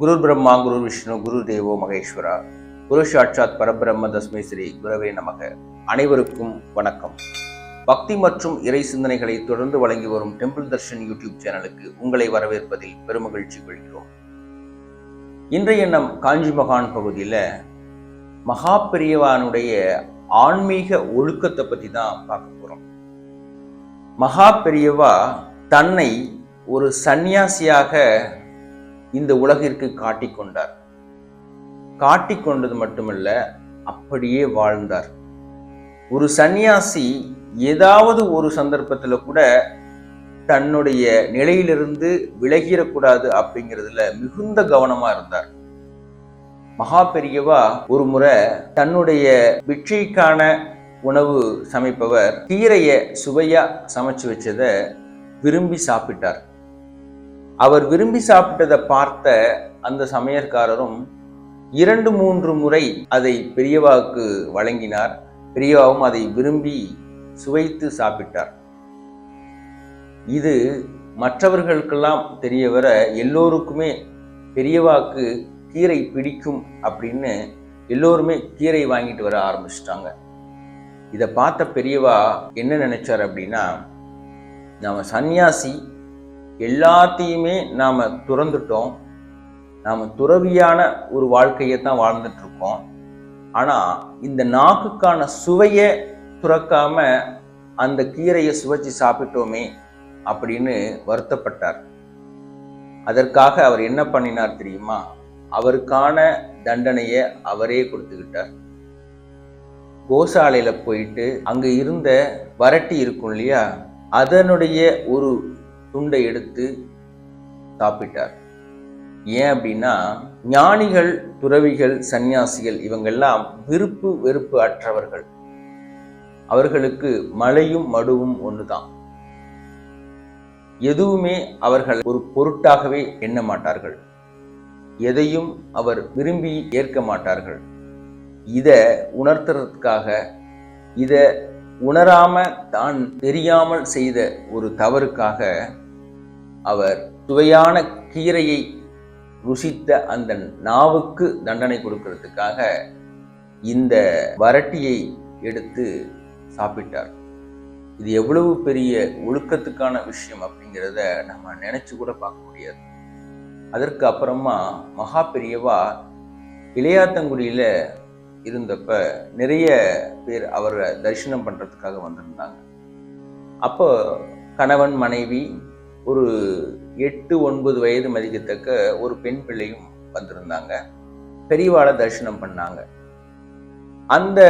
குரு பிரம்மா குரு விஷ்ணு குரு தேவோ மகேஸ்வரா. குரு சாட்சாத் பரபிரம்ம தஸ்மை ஸ்ரீ குரவே நமக. அனைவருக்கும் வணக்கம். பக்தி மற்றும் இறை சிந்தனைகளை தொடர்ந்து வழங்கி வரும் டெம்பிள் தர்ஷன் யூடியூப் சேனலுக்கு உங்களை வரவேற்பதில் பெருமகிழ்ச்சி கொள்கிறோம். இன்றைய நம் காஞ்சி மகான் பகுதியில் மகா பெரியவானுடைய ஆன்மீக ஒழுக்கத்தை பற்றி தான் பார்க்க போகிறோம் மகா பெரியவா தன்னை ஒரு சந்நியாசியாக இந்த உலகிற்கு காட்டிக்கொண்டார் காட்டிக்கொண்டது மட்டுமல்ல அப்படியே வாழ்ந்தார். ஒரு சந்நியாசி ஏதாவது ஒரு சந்தர்ப்பத்தில் கூட தன்னுடைய நிலையிலிருந்து விலகிடக்கூடாது அப்படிங்கிறதுல மிகுந்த கவனமா இருந்தார். மகா பெரியவா ஒரு முறை தன்னுடைய பிட்சைக்கான உணவு சமைப்பவர் கீரையை சுவையா சமைச்சு வச்சதை விரும்பி சாப்பிட்டார். அவர் விரும்பி சாப்பிட்டதை பார்த்த அந்த சமையற்காரரும் இரண்டு மூன்று முறை அதை பெரியவாவுக்கு வழங்கினார். பெரியவாவும் அதை விரும்பி சுவைத்து சாப்பிட்டார். இது மற்றவர்களுக்கெல்லாம் தெரிய வர எல்லோருக்குமே பெரியவாக்கு கீரை பிடிக்கும் அப்படின்னு எல்லோருமே கீரை வாங்கிட்டு வர ஆரம்பிச்சிட்டாங்க. இதை பார்த்த பெரியவா என்ன நினைச்சார் அப்படின்னா நம்ம சந்நியாசி எல்லாத்தையுமே நாம் துறந்துட்டோம். நாம் துறவியான ஒரு வாழ்க்கையை தான் வாழ்ந்துட்டுருக்கோம். ஆனால் இந்த நாக்குக்கான சுவையை துறக்காம அந்த கீரையை சுவைச்சு சாப்பிட்டோமே அப்படின்னு வருத்தப்பட்டார். அதற்காக அவர் என்ன பண்ணினார் தெரியுமா? அவருக்கான தண்டனையை அவரே கொடுத்துக்கிட்டார். கோசாலையில் போயிட்டு அங்கே இருந்த வரட்டி இருக்கும் இல்லையா? அதனுடைய ஒரு துண்டை எடுத்து சாப்பிட்டார். ஏன் அப்படின்னா ஞானிகள் துறவிகள் சந்நியாசிகள் இவங்கெல்லாம் விருப்பு வெறுப்பு அற்றவர்கள். அவர்களுக்கு மழையும் மடுவும் ஒண்ணுதான் எதுவுமே அவர்கள் ஒரு பொருட்டாகவே எண்ண மாட்டார்கள். எதையும் அவர் விரும்பி ஏற்க மாட்டார்கள். இத உணர்த்துறதுக்காக இத உணராம தான் தெரியாமல் செய்த ஒரு தவறுக்காக அவர் சுவையான கீரையை ருசித்த அந்த நாவுக்கு தண்டனை கொடுக்கறதுக்காக இந்த வரட்டியை எடுத்து சாப்பிட்டார். இது எவ்வளவு பெரிய ஒழுக்கத்துக்கான விஷயம் அப்படிங்கிறத நம்ம நினைச்சு கூட பார்க்க முடியாது. அதற்கு அப்புறமா மகா பெரியவா இளையாத்தங்குடியில் இருந்தப்ப நிறைய பேர் அவரை தரிசனம் பண்ணுறதுக்காக வந்திருந்தாங்க. அப்போ கணவன் மனைவி ஒரு எட்டு ஒன்பது வயது மதிக்கத்தக்க ஒரு பெண் பிள்ளையும் வந்திருந்தாங்க. பெரியவாளை தரிசனம் பண்ணாங்க. அந்த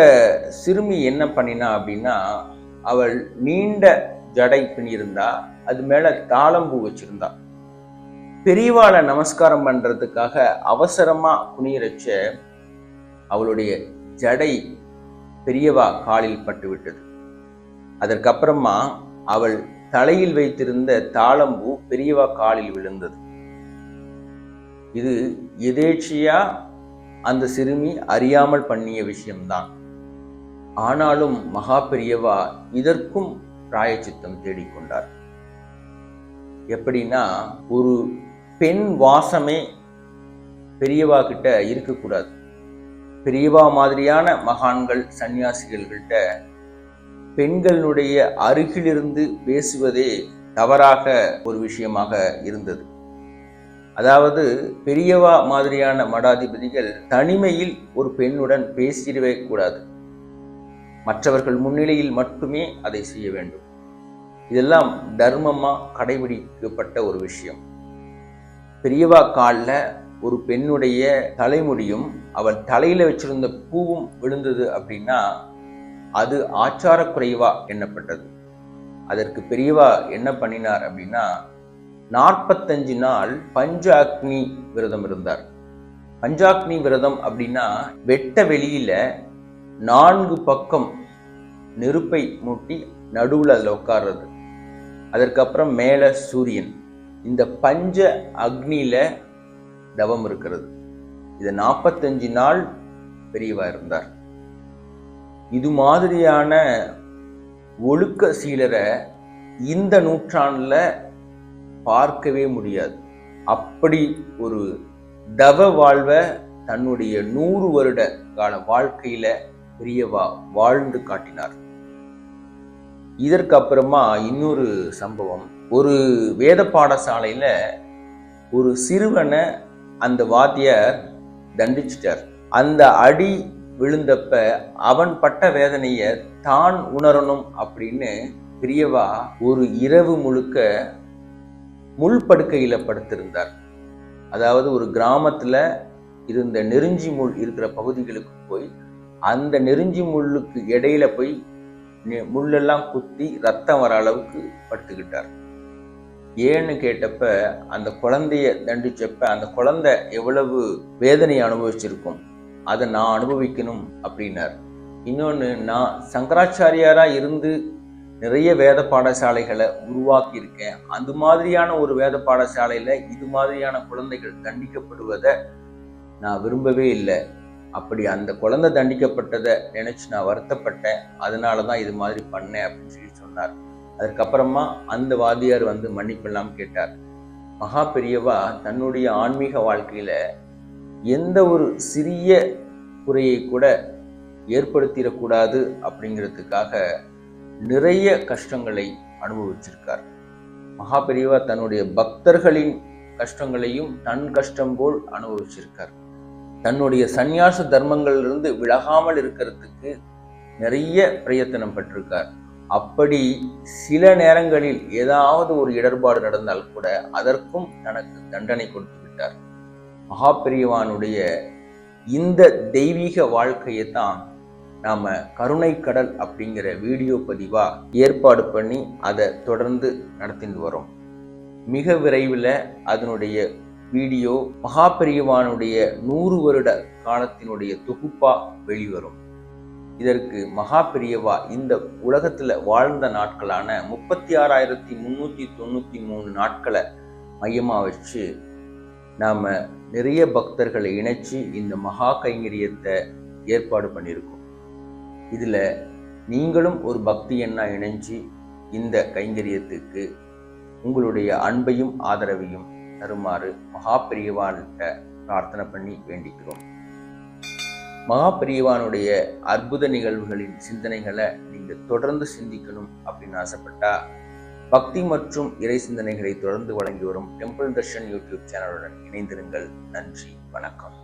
சிறுமி என்ன பண்ணினா அப்படின்னா அவள் நீண்ட ஜடை பிணியிருந்தா அது மேல தாளம்பூ வச்சிருந்தா. பெரியவாளை நமஸ்காரம் பண்றதுக்காக அவசரமா குனியிறச்ச அவளுடைய ஜடை பெரியவா காலில் பட்டுவிட்டது அதற்கப்புறமா அவள் தலையில் வைத்திருந்த தாளம்பூ பெரியவா காலில் விழுந்தது. இது எதேச்சியா அந்த சிறுமி அறியாமல் பண்ணிய விஷயம்தான். ஆனாலும் மகா பெரியவா இதற்கும் பிராயச்சித்தம் தேடிக்கொண்டார். எப்படின்னா ஒரு பெண் வாசமே பெரியவா கிட்ட இருக்கக்கூடாது. பெரியவா மாதிரியான மகான்கள் சன்னியாசிகள்கிட்ட பெண்களுடைய அருகிலிருந்து பேசுவதே தவறாக ஒரு விஷயமாக இருந்தது. அதாவது பெரியவா மாதிரியான மடாதிபதிகள் தனிமையில் ஒரு பெண்ணுடன் பேசிடவே கூடாது. மற்றவர்கள் முன்னிலையில் மட்டுமே அதை செய்ய வேண்டும். இதெல்லாம் தர்மமாக கடைபிடிக்கப்பட்ட ஒரு விஷயம். பெரியவா காலில் ஒரு பெண்ணுடைய தலைமுடியும் அவள் தலையில் வச்சிருந்த பூவும் விழுந்தது அப்படின்னா அது ஆச்சார குறைவா எண்ணப்பட்டது. அதற்கு பெரியவா என்ன பண்ணினார் அப்படின்னா நாற்பத்தஞ்சு நாள் பஞ்ச அக்னி விரதம் இருந்தார். பஞ்சாக்னி விரதம் அப்படின்னா வெட்ட வெளியில நான்கு பக்கம் நெருப்பை மூட்டி நடுவில் அதில் உட்கார்றது. அதற்கப்புறம் மேலே சூரியன். இந்த பஞ்ச அக்னியில தவம் இருக்கிறது. இது நாற்பத்தஞ்சு நாள் பெரியவா இருந்தார். இது மாதிரியான ஒழுக்க சீலரை இந்த நூற்றாண்டில் பார்க்கவே முடியாது. அப்படி ஒரு தவ வாழ்வை தன்னுடைய நூறு வருட கால வாழ்க்கையில பெரியவா வாழ்ந்து காட்டினார். இதற்கு அப்புறமா இன்னொரு சம்பவம். ஒரு வேத பாடசாலையில ஒரு சிறுவனை அந்த வாத்தியார் தண்டிச்சிட்டார். அந்த அடி விழுந்தப்ப அவன் பட்ட வேதனைய தான் உணரணும் அப்படின்னு பிரியவா ஒரு இரவு முழுக்க முள் படுக்கையில படுத்திருந்தார். அதாவது ஒரு கிராமத்துல இருந்த நெருஞ்சி முள் இருக்கிற பகுதிகளுக்கு போய் அந்த நெருஞ்சி முள்ளுக்கு இடையில போய் நெ- முள்ளெல்லாம் குத்தி ரத்தம் வர அளவுக்கு படுத்துக்கிட்டார். ஏன்னு கேட்டப்ப அந்த குழந்தைய தண்டிச்சப்ப அந்த குழந்தை எவ்வளவு வேதனையை அனுபவிச்சிருக்கும்? அதை நான் அனுபவிக்கணும் அப்படின்னார். இன்னொன்று நான் சங்கராச்சாரியாராக இருந்து நிறைய வேத பாடசாலைகளை உருவாக்கி இருக்கேன் அந்த மாதிரியான ஒரு வேத பாடசாலையில இது மாதிரியான குழந்தைகள் தண்டிக்கப்படுவதை நான் விரும்பவே இல்லை. அப்படி அந்த குழந்தை தண்டிக்கப்பட்டதை நினைச்சு நான் வருத்தப்பட்டேன். அதனால தான் இது மாதிரி பண்ணேன் அப்படின்னு சொல்லி சொன்னார். அதுக்கப்புறமா அந்த வாதியார் வந்து மன்னிப்பெல்லாம் கேட்டார். மகா பெரியவா தன்னுடைய ஆன்மீக வாழ்க்கையில எந்த ஒரு சிறிய குறையை கூட ஏற்படுத்திடக்கூடாது அப்படிங்கிறதுக்காக நிறைய கஷ்டங்களை அனுபவிச்சிருக்கார். மகா பெரியவா தன்னுடைய பக்தர்களின் கஷ்டங்களையும் தன் கஷ்டம் போல் அனுபவிச்சிருக்கார். தன்னுடைய சந்நியாச தர்மங்களிலிருந்து விலகாமல் இருக்கிறதுக்கு நிறைய பிரயத்தனம் பெற்றிருக்கார். அப்படி சில நேரங்களில் ஏதாவது ஒரு இடர்பாடு நடந்தால் கூட அதற்கும் தனக்கு தண்டனை கொடுத்து விட்டார். மகாபெரியவானுடைய இந்த தெய்வீக வாழ்க்கையை தான் நாம் கருணை கடல் அப்படிங்கிற வீடியோ பதிவாக ஏற்பாடு பண்ணி அதை தொடர்ந்து நடத்திட்டு வரோம். மிக விரைவில் அதனுடைய வீடியோ மகாபெரியவானுடைய நூறு வருட காலத்தினுடைய தொகுப்பாக வெளிவரும். இதற்கு மகாபெரியவா இந்த உலகத்தில் வாழ்ந்த நாட்களான முப்பத்தி ஆறாயிரத்தி முந்நூற்றி தொண்ணூற்றி மூணு நாட்களை மையமாக வச்சு நாம நிறைய பக்தர்களை இணைச்சி இந்த மகா கைங்கரியத்தை ஏற்பாடு பண்ணியிருக்கோம். இதில் நீங்களும் ஒரு பக்தி எண்ணா இணைஞ்சு இந்த கைங்கரியத்துக்கு உங்களுடைய அன்பையும் ஆதரவையும் தருமாறு மகா பெரியவான்கிட்ட பிரார்த்தனை பண்ணி வேண்டிக்கிறோம். மகா பெரியவானுடைய அற்புத நிகழ்வுகளின் சிந்தனைகளை நீங்கள் தொடர்ந்து சிந்திக்கணும் அப்படின்னு ஆசைப்பட்டா பக்தி மற்றும் இறை சிந்தனைகளை தொடர்ந்து வழங்கி வரும் டெம்பிள் தர்ஷன் யூடியூப் சேனலுடன் இணைந்திருங்கள். நன்றி வணக்கம்.